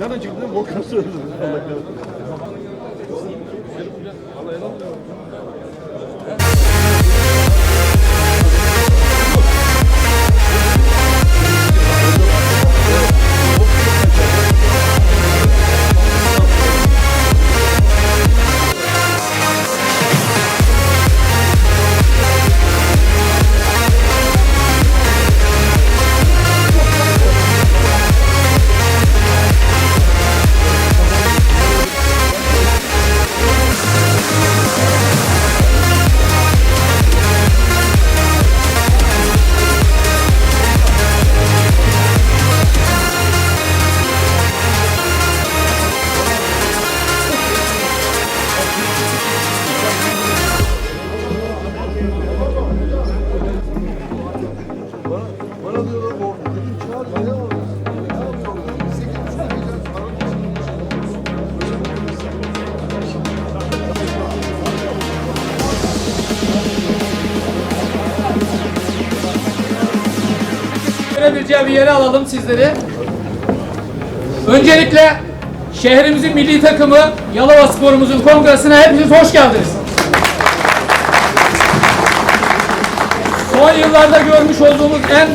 Nereden çıktı? Volkan Sözlü. Allah kahretsin. Sessizce bir yere alalım sizleri. Öncelikle şehrimizin milli takımı Yalova Spor'umuzun kongresine hepiniz hoş geldiniz. Son yıllarda görmüş olduğumuz en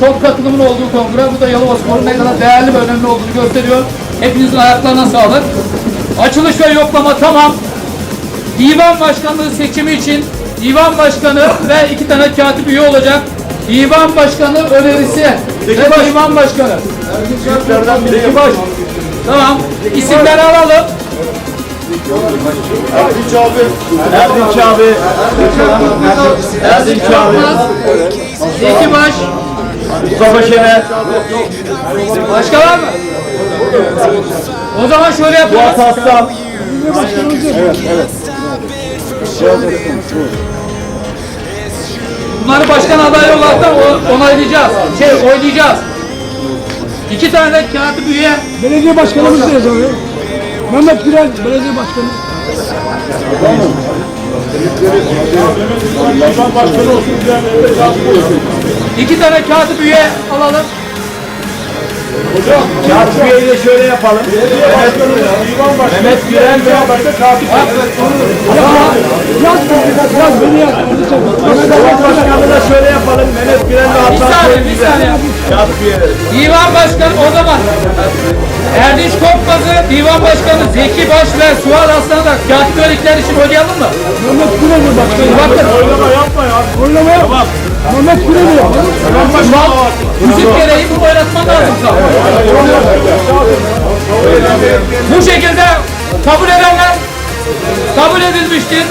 çok katılımın olduğu kongre. Bu da Yalova Spor'un ne kadar değerli ve önemli olduğunu gösteriyor. Hepinizin ayaklarına sağlık. Açılış ve yoklama tamam. Divan başkanlığı seçimi için divan başkanı ve iki tane katip üye olacak. Divan başkanı önerisi ve divan başkanı. Zeki Baş. Tamam. İsimleri alalım. Erdinç abi. Erdinç abi. Erdinç abi. Zeki Baş. Mustafa Şener. Başka var mı? O zaman şöyle yapalım. Fuat Aslan. Bunları başkan adayı olarak da onaylayacağız. Şey oylayacağız. İki tane de katip üye. Belediye başkanımız da yazıyor. Mehmet Gürel belediye başkanı. iki tane katip üye alalım. Katip üyeyi de şöyle yapalım. Mehmet, Mehmet Gürel ve Yaz, yaz beni yaz. Divan Başkanı da şöyle yapalım. Mehmet Gürel ve Bir Hasan saniye, bir saniye. Katip üyeleri. Divan başkanı o zaman Erdinç Korkmaz'ı, divan başkanı Zeki Baş ve Suat Aslan'ı da katip öğretmenler için oynayalım mı? Mehmet Gürel'i başkanı. Bakın Oylama yapma ya. Oynama yap. Mehmet Gürel'i yap. Mal, müzik gereği bunu oynatman lazım sana. Bu şekilde kabul edenler kabul edilmiştir.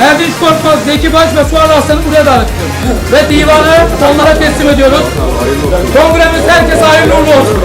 Erdinç Korkmaz, Zeki Baş ve Suat Aslan'ı buraya davet ediyoruz. Ve divanı onlara teslim ediyoruz. Kongremiz herkese hayırlı uğurlu olsun.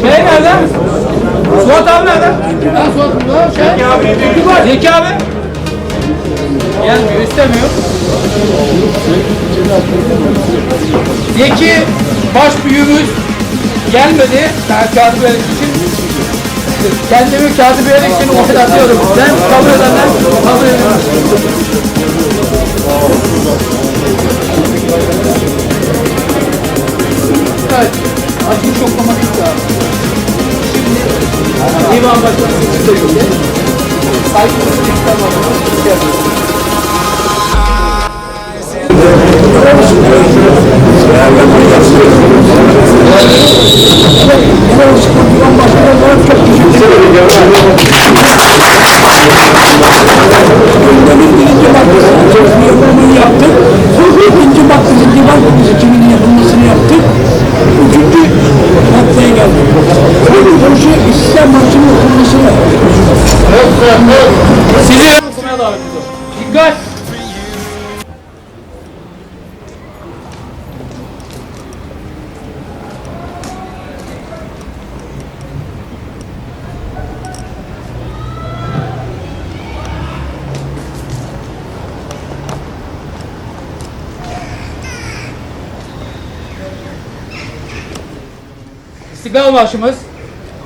Şey nerede? Suat abi nerede? Ha, Suat burada. Şey. Zeki abi. Zeki abi. Gelmiyor, istemiyor. Zeki baş büyüğümüz gelmedi. Ben kağıdı vermek için. Kendimi kağıdı vermek için oynatıyorum. Ben kabul edenler kabul Sizi okumaya davet ediyorum. Dikkat! İstiklal Marşımız.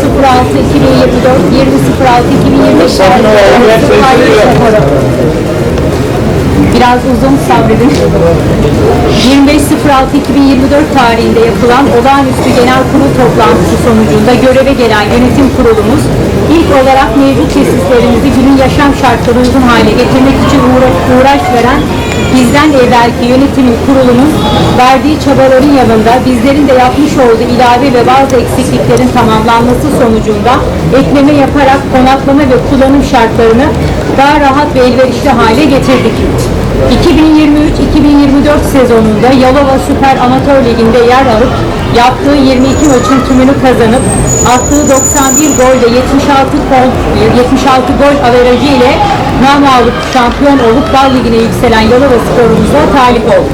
26.06.2024 20.06.2025 tarihli faaliyet raporu. Biraz uzun sabredin. 25.06.2024 tarihinde yapılan olağanüstü genel kurul toplantısı sonucunda göreve gelen yönetim kurulumuz ilk olarak mevcut tesislerimizi günün yaşam şartları uygun hale getirmek için uğra- uğraş veren bizden evvelki yönetimin kurulunun verdiği çabaların yanında bizlerin de yapmış olduğu ilave ve bazı eksikliklerin tamamlanması sonucunda ekleme yaparak konaklama ve kullanım şartlarını daha rahat ve elverişli hale getirdik. 2023-2024 sezonunda Yalova Süper Amatör Ligi'nde yer alıp yaptığı 22 maçın tümünü kazanıp attığı 91 gol ve 76 gol, 76 gol averajı ile namağlup şampiyon olup Dal Ligi'ne yükselen Yalova sporumuza talip oldu.